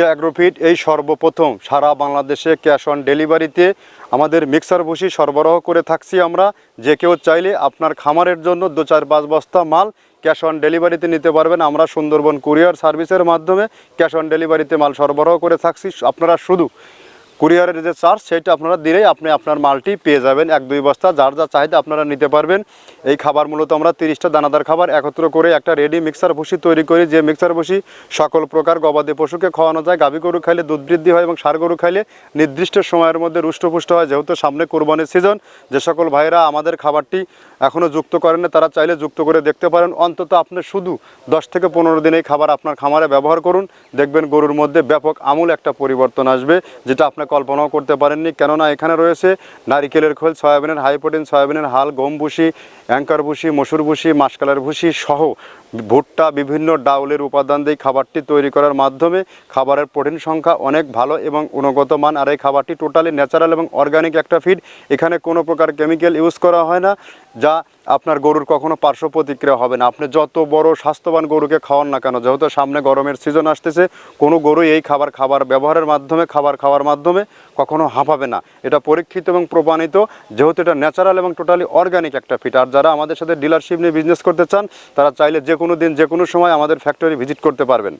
অ্যাগ্রোফিট? এই সর্বপ্রথম সারা বাংলাদেশে ক্যাশ অন ডেলিভারিতে আমাদের মিক্সার ভুষি সরবরাহ করে থাকছি আমরা। যে কেউ চাইলে আপনার খামারের জন্য দু চার পাঁচ বস্তা মাল ক্যাশ অন ডেলিভারিতে নিতে পারবেন। আমরা সুন্দরবন কুরিয়ার সার্ভিসের মাধ্যমে ক্যাশ অন ডেলিভারিতে মাল সরবরাহ করে থাকছি। আপনারা শুধু কুরিয়ারের যে চার্জ সেটা আপনারা দিলেই আপনি আপনার মালটি পেয়ে যাবেন। এক, দুই বস্তা, যার যা চাহিদা আপনারা নিতে পারবেন। এই খাবার মূলত আমরা তিরিশটা দানাদার খাবার একত্র করে একটা রেডি মিক্সার ভুসি তৈরি করি। যে মিক্সার ভুসি সকল প্রকার গবাদি পশুকে খাওয়ানো যায়। গাভী গরু খাইলে দুধ বৃদ্ধি হয় এবং সার গরু খাইলে নির্দিষ্ট সময়ের মধ্যে রুষ্টপুষ্ট হয়। যেহেতু সামনে কোরবানির সিজন যে সকল ভাইরা আমাদের খাবারটি এখনও যুক্ত করেন না, তারা চাইলে যুক্ত করে দেখতে পারেন। অন্তত আপনি শুধু দশ থেকে পনেরো দিন এই খাবার আপনার খামারে ব্যবহার করুন। দেখবেন গরুর মধ্যে ব্যাপক আমূল একটা পরিবর্তন আসবে, যেটা আপনি কল্পনাও করতে পারেননি। কেননা এখানে রয়েছে নারিকেলের খোল, সয়াবিনের হাই প্রোটিন সয়াবিনের হাল, গম ভুসি অ্যাঙ্কার ভুসি মসুর ভুসি মাসকালের ভুসি সহ ভুট্টা বিভিন্ন ডাউলের উপাদান দিয়ে খাবারটি তৈরি করার মাধ্যমে খাবারের প্রোটিন সংখ্যা অনেক ভালো এবং গুণগত মান। আর এই খাবারটি টোটালি ন্যাচারাল এবং অর্গানিক একটা ফিড এখানে কোনো প্রকার কেমিক্যাল ইউজ করা হয় না, যা আপনার গরুর কখনো পার্শ্ব প্রতিক্রিয়া হবে না। আপনি যত বড় স্বাস্থ্যবান গরুকে খাওয়ান না কেন, যেহেতু সামনে গরমের সিজন আসতেছে, কোনো গরু এই খাবার খাবার ব্যবহারের মাধ্যমে, খাবার খাওয়ার মাধ্যমে কখনো হাঁপাবে না। এটা পরীক্ষিত এবং প্রমাণিত, যেহেতু এটা ন্যাচারাল এবং টোটালি অর্গানিক একটা ফিট আর যারা আমাদের সাথে ডিলারশিপ নিয়ে বিজনেস করতে চান, তারা চাইলে যে কোনো দিন যে কোনো সময় আমাদের ফ্যাক্টরি ভিজিট করতে পারবেন।